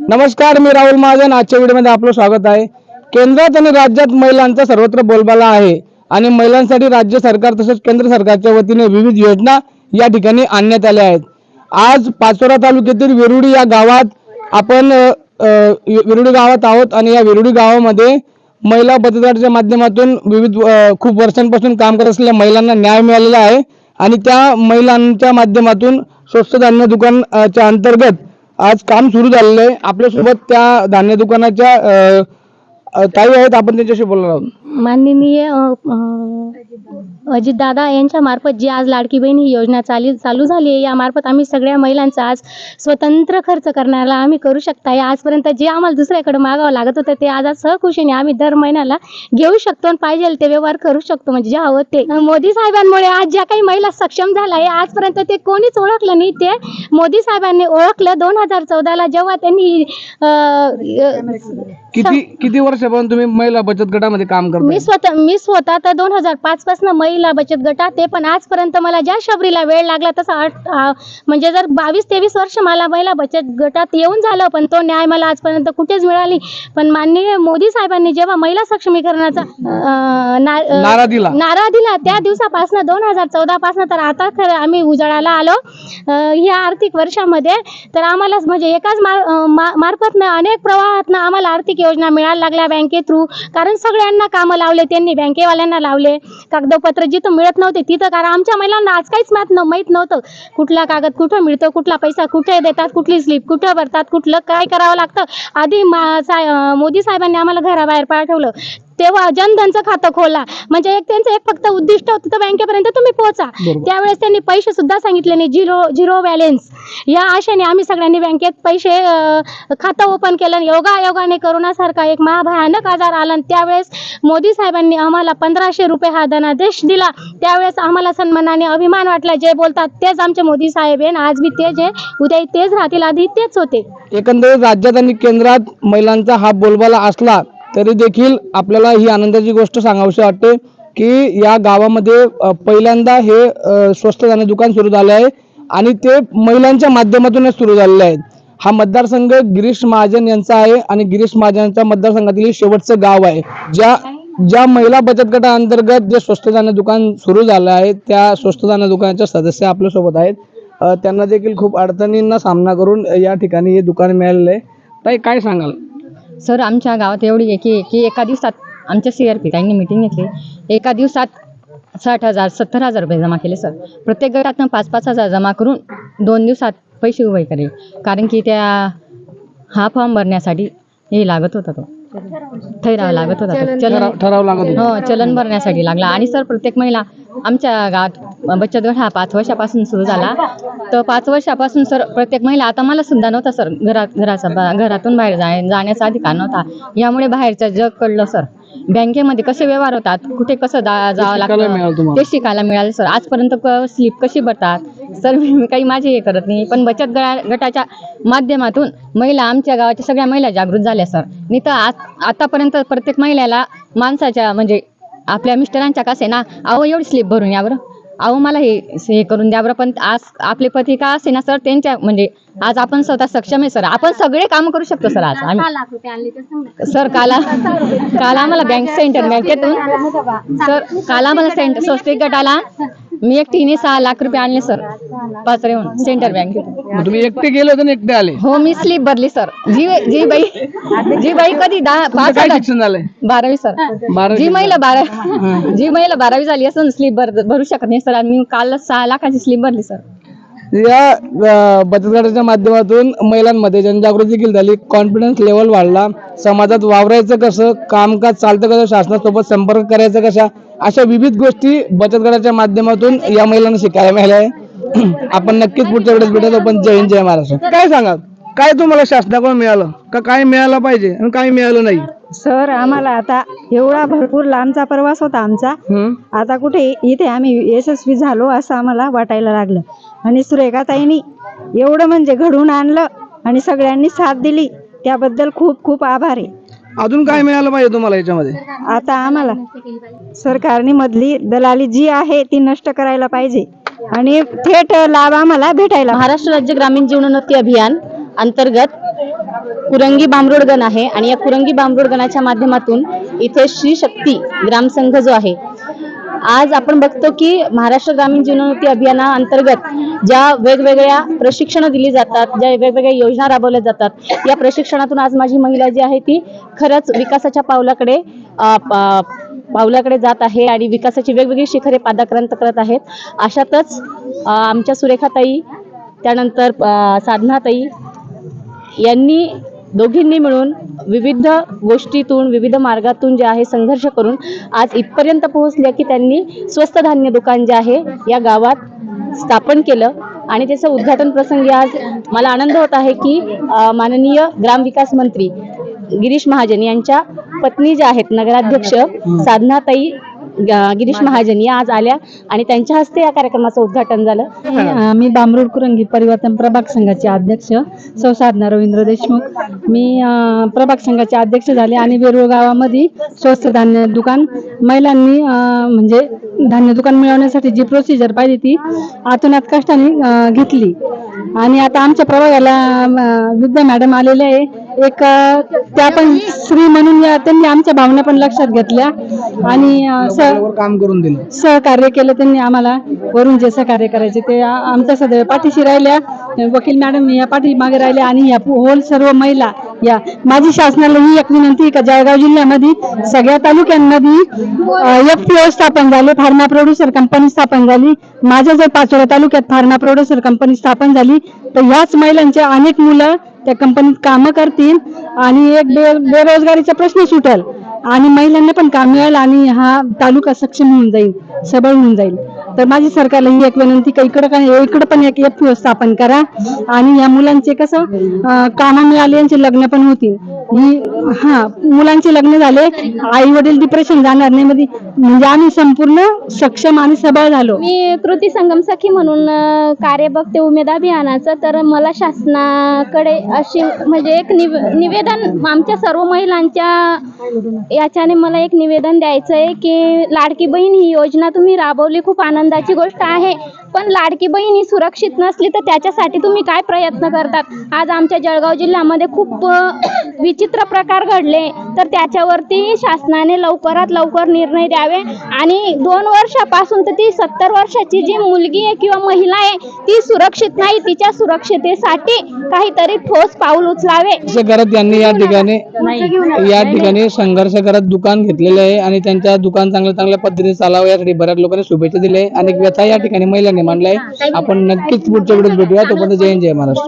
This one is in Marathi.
नमस्कार मी राहुल महाजन. आजच्या व्हिडिओमध्ये आपलं स्वागत आहे. केंद्रात आणि राज्यात महिलांचा सर्वत्र बोलबाला आहे आणि महिलांसाठी राज्य सरकार तसेच केंद्र सरकारच्या वतीने विविध योजना या ठिकाणी आणण्यात आल्या आहेत. आज पाचोरा तालुक्यातील वेरुडी या गावात आपण विरुडी वेरुडी गावात आहोत आणि या वेरुडी गावामध्ये महिला बचतगटाच्या माध्यमातून विविध खूप वर्षांपासून काम करत असलेल्या महिलांना न्याय मिळालेला आहे आणि त्या महिलांच्या माध्यमातून स्वस्त धान्य दुकानच्या अंतर्गत आज काम सुरू झालेलं आहे. आपल्यासोबत त्या धान्य दुकानाच्या ताई आहेत. आपण त्यांच्याशी बोलणार आहोत. माननीय अजितदादा यांच्या मार्फत जी आज लाडकी बहीण ही योजना चाली चालू झाली आहे यामार्फत आम्ही सगळ्या महिलांचा आज स्वतंत्र खर्च करण्याला आम्ही करू शकता. आजपर्यंत जे आम्हाला दुसऱ्याकडे मागावं लागत होतं ते आज आज सहखुशीने आम्ही दर महिन्याला घेऊ शकतो आणि पाहिजे ते व्यवहार करू शकतो. म्हणजे जे हवं ते. मोदी साहेबांमुळे आज ज्या काही महिला सक्षम झाल्या आहे आजपर्यंत ते कोणीच ओळखलं नाही. ते मोदी साहेबांनी ओळखलं दोन हजार चौदाला जेव्हा त्यांनी किती किती वर्षापासून तुम्ही महिला बचत गटामध्ये काम कर मी स्वतः मी स्वतः तर दोन हजार पाच पासून महिला बचत गटात आहे पण आजपर्यंत मला ज्या शबरीला वेळ लागला तसा आठ आ, म्हणजे जर बावीस तेवीस वर्ष मला महिला बचत गटात येऊन झालं पण तो न्याय मला आजपर्यंत कुठेच मिळाली पण माननीय मोदी साहेबांनी जेव्हा महिला सक्षमीकरणाचा अं, ना- अं, नारा दिला. नारा दिला त्या दिवसापासून दोन हजार चौदा पासून तर आता खरं आम्ही उजाळाला आलो अं, ह्या आर्थिक वर्षामध्ये. तर आम्हाला म्हणजे एकाच मार अं, मा- मार्फतनं अनेक प्रवाहातनं आम्हाला आर्थिक योजना मिळायला लागल्या बँके थ्रू. कारण सगळ्यांना कामं लावले त्यांनी बँकेवाल्यांना लावले. कागदपत्र जिथं मिळत नव्हते तिथं कारण आमच्या महिलांना आज काहीच माहीत न माहीत नव्हतं. कुठला कागद कुठं मिळतो कुठला पैसा कुठे देतात कुठली स्लिप कुठं भरतात कुठलं काय करावं लागतं. आधी मा- मोदी साहेबांनी आम्हाला घराबाहेर पाठवलं. तेव्हा जनधनचं खातं खोला. म्हणजे एक त्यांचं एक फक्त उद्दिष्ट होतं तर बँकेपर्यंत तुम्ही पोहोचा. त्यावेळेस त्यांनी पैसे सुद्धा सांगितले नाही. Zero zero balance. या आशेने आम्ही सगळ्यांनी बँकेत पैसे खातं ओपन केलं योगा योगाने करोनासारखा एक महाभयानक आजार आला त्यावेळेस मोदी साहेबांनी आम्हाला पंधराशे रुपये हा धनादेश दिला. त्यावेळेस आम्हाला सन्मानाने अभिमान वाटला. जे बोलतात तेच आमचे मोदी साहेब आहे आज बी तेच आहे. उद्या तेच राहतील. आधी तेच होते. एकंदरीत राज्यात आणि केंद्रात महिलांचा हा बोलबाला असला तरी देखील आपल्याला ही आनंदाची गोष्ट सांगावीशी वाटते की या गावामध्ये पहिल्यांदा हे स्वस्त धान्य दुकान सुरू झालं आहे आणि ते महिलांच्या माध्यमातूनच सुरू झालेले आहेत. हा मतदारसंघ गिरीश महाजन यांचा आहे आणि गिरीश महाजनच्या मतदारसंघातील शेवटचं गाव आहे. ज्या ज्या महिला बचत गटाअंतर्गत जे स्वस्त धान्य दुकान सुरू झालं आहे त्या स्वस्त धान्य दुकानाच्या सदस्य आपल्यासोबत आहेत. त्यांना देखील खूप अडचणींना सामना करून या ठिकाणी हे दुकान मिळालेलं आहे. ताई काय सांगाल? सर आमच्या गावात एवढी आहे की की एका दिवसात आमच्या सी आर पी ताईंनी मिटिंग घेतली. एका दिवसात साठ हजार सत्तर हजार रुपये जमा केले सर. प्रत्येक गटातनं पाच पाच हजार जमा करून दोन दिवसात पैसे उभे करेल कारण की त्या हा फॉर्म भरण्यासाठी हे लागत होता तो. ठराव लागत होता. चलन ठराव लागत. हो चलन भरण्यासाठी लागला. आणि सर प्रत्येक महिला आमच्या गावात बचत गट हा पाच वर्षापासून सुरू झाला. तर पाच वर्षापासून सर प्रत्येक महिला आता मला सुद्धा नव्हता सर घरात घराचा घरातून बाहेर जाय जाण्याचा अधिकार नव्हता. यामुळे बाहेरचं जग कळलं सर. बँकेमध्ये कसे व्यवहार होतात कुठे कसं जावं लागतं. ते शिकायला मिळालं सर. आजपर्यंत स्लिप कशी भरतात सर मी काही माझे हे करत नाही पण बचत गटा गटाच्या माध्यमातून महिला आमच्या गावाच्या सगळ्या महिला जागृत झाल्या सर. नाही तर आज आतापर्यंत प्रत्येक महिलेला माणसाच्या म्हणजे आपल्या मिस्टरांच्या कसे ना? अहो एवढी स्लिप भरून या बरं. अहो मला हे हे करून द्या बरं पण आज आपले पती का असे ना सर? त्यांच्या म्हणजे आज आपण स्वतः सक्षम आहे सर. आपण सगळे काम करू शकतो सर आज. आम्ही लाख रुपये आणले तर सांगा. सर काल काल आम्हाला बँक सेंटर बँकेतून सर काल आम्हाला सेंटर स्वस्तिक गटाला मी एकटीने सहा लाख रुपये आणले सर. पाचरेहून सेंटर बँकेतून मग तुम्ही एकटे गेले होते आणि एकटे आले? हो मी स्लीप भरली सर. जी जी बाई जी बाई कधी दहा तुमचं पाच काय हजार शिक्षण झालंय? बारावी सर. बारावी जी महिला बारा जी महिला बारावी झाली असून स्लीप भर भरू शकत नाही सर. आणि मी काल सहा लाखाची स्लीप भरली सर. या बचत गटाच्या माध्यमातून महिलांमध्ये जनजागृती देखील झाली. कॉन्फिडन्स लेवल वाढला. समाजात वावरायचं कसं? कामकाज चालतं कसं? शासनासोबत संपर्क करायचं कशा? अशा विविध गोष्टी बचत गटाच्या माध्यमातून या महिलांना शिकायला मिळाल्या आहे. आपण नक्कीच पुढच्या वेळेस भेटत पण जय हिंद जय महाराष्ट्र. काय सांगा काय तुम्हाला शासनाकडून मिळालं? का काय मिळालं पाहिजे आणि काय मिळालं नाही? सर आम्हाला आता एवढा भरपूर लांबचा प्रवास होता आमचा. आता कुठे? इथे आम्ही यशस्वी झालो असं आम्हाला वाटायला लागलं. आणि सुरेखाताईंनी एवढं म्हणजे घडून आणलं आणि सगळ्यांनी साथ दिली. त्याबद्दल खूप खूप आभार आहे. अजून काय मिळालं पाहिजे तुम्हाला याच्यामध्ये? आता आम्हाला सरकारने मधली दलाली जी आहे ती नष्ट करायला पाहिजे. आणि थेट लाभ आम्हाला भेटायला महाराष्ट्र राज्य ग्रामीण जीवनोन्नती अभियान अंतर्गत कुरंगी बांबरोड गण आहे. आणि या कुरंगी बांबरोड गणाच्या माध्यमातून इथे श्री शक्ती ग्रामसंघ जो आहे आज आपण बघतो की महाराष्ट्र ग्रामीण जीवनोन्नती अभियानाअंतर्गत ज्या वेगवेगळ्या प्रशिक्षणं दिली जातात ज्या वेगवेगळ्या योजना राबवल्या जातात या प्रशिक्षणातून आज माझी महिला जी आहे ती खरंच विकासाच्या पावलाकडे पावलाकडे जात आहे आणि विकासाची वेगवेगळी शिखरे पादाक्रांत करत आहेत. अशातच आमच्या सुरेखाताई त्यानंतर साधनाताई यांनी दोघींनी मिळून विविध गोष्टीतून विविध मार्गातून जे आहे संघर्ष करून आज इथपर्यंत पोहोचले की त्यांनी स्वस्त धान्य दुकान जे आहे या गावात स्थापन केलं. आणि त्याचं उद्घाटन प्रसंगी आज मला आनंद होत आहे की माननीय ग्रामविकास मंत्री गिरीश महाजन यांच्या पत्नी ज्या आहेत नगराध्यक्ष साधनाताई गिरीश महाजन या आज आल्या आणि त्यांच्या हस्ते या कार्यक्रमाचं उद्घाटन झालं. मी बामरोड कुरंगी परिवर्तन प्रभाग संघाचे अध्यक्ष सौ साधना रवींद्र देशमुख. मी प्रभाग संघाचे अध्यक्ष झाले आणि वेरूळ गावामध्ये स्वस्त धान्य दुकान महिलांनी म्हणजे धान्य दुकान मिळवण्यासाठी जी प्रोसिजर पाहिजे ती आतोनात कष्टाने घेतली. आणि आता आमच्या प्रभागाला विद्या मॅडम आलेल्या आहे. एक त्या पण स्त्री म्हणून या त्यांनी आमच्या भावना पण लक्षात घेतल्या. आणि काम करून दिलं. सहकार्य केलं त्यांनी आम्हाला. वरून जे सहकार्य करायचे ते आ- आमच्या सदैव पाठीशी राहिल्या. वकील मॅडम या पाठीमागे राहिल्या आणि या होल सर्व महिला या. माझी शासनाला ही एक विनंती आहे का जळगाव जिल्ह्यामध्ये सगळ्या तालुक्यांमध्ये एफ पी स्थापन झाले फार्मा प्रोड्युसर कंपनी स्थापन झाली. माझ्या जर पाचोरा तालुक्यात फार्मा प्रोड्युसर कंपनी स्थापन झाली. तर ह्याच महिलांचे अनेक मुलं त्या कंपनीत कामं करतील आणि एक बे बेरोजगारीचा प्रश्न सुटेल आणि महिलांना पण काम मिळेल आणि हा तालुका सक्षम होऊन जाईल सबळ होऊन जाईल. तर माझी सरकारला ही एक विनंती का इकडं काय इकडं पण एक एफ स्थापन करा आणि या मुलांचे कसं कामं मिळाली यांचे लग्न पण होतील. ही हा मुलांचे लग्न झाले आई वडील डिप्रेशन जाणार नाही मध्ये म्हणजे आम्ही संपूर्ण सक्षम आणि सबळ झालो. मी कृती संगम सखी म्हणून कार्य बघते उमेद अभियानाचं तर मला शासनाकडे अशी म्हणजे एक निव निवेदन आमच्या सर्व महिलांच्या याच्याने मला एक निवेदन द्यायचं आहे की लाडकी बहीण ही योजना तुम्ही राबवली खूप आनंदाची गोष्ट आहे. पण लाडकी बहीण ही सुरक्षित नसली तर त्याच्यासाठी तुम्ही काय प्रयत्न करतात? आज आमच्या जळगाव जिल्ह्यामध्ये खूप विचित्र प्रकार घडले तर त्याच्यावरती शासनाने लवकरात लवकर निर्णय द्यावे. आणि दोन वर्षापासून तर ती सत्तर वर्षाची जी मुलगी आहे किंवा महिला आहे ती सुरक्षित नाही. तिच्या सुरक्षितेसाठी काहीतरी ठोस पाऊल उचलावे. करत यांनी या ठिकाणी या ठिकाणी संघर्ष करत दुकान घेतलेले आहे आणि त्यांच्या दुकान चांगल्या चांगल्या पद्धतीने चालावं यासाठी बऱ्याच लोकांनी शुभेच्छा दिल्या आहे. एक व्यथा या ठिकाणी महिलांनी मांडलाय आपण नक्कीच पुढच्या व्हिडिओत भेटूया. तोपर्यंत जय जय महाराष्ट्र.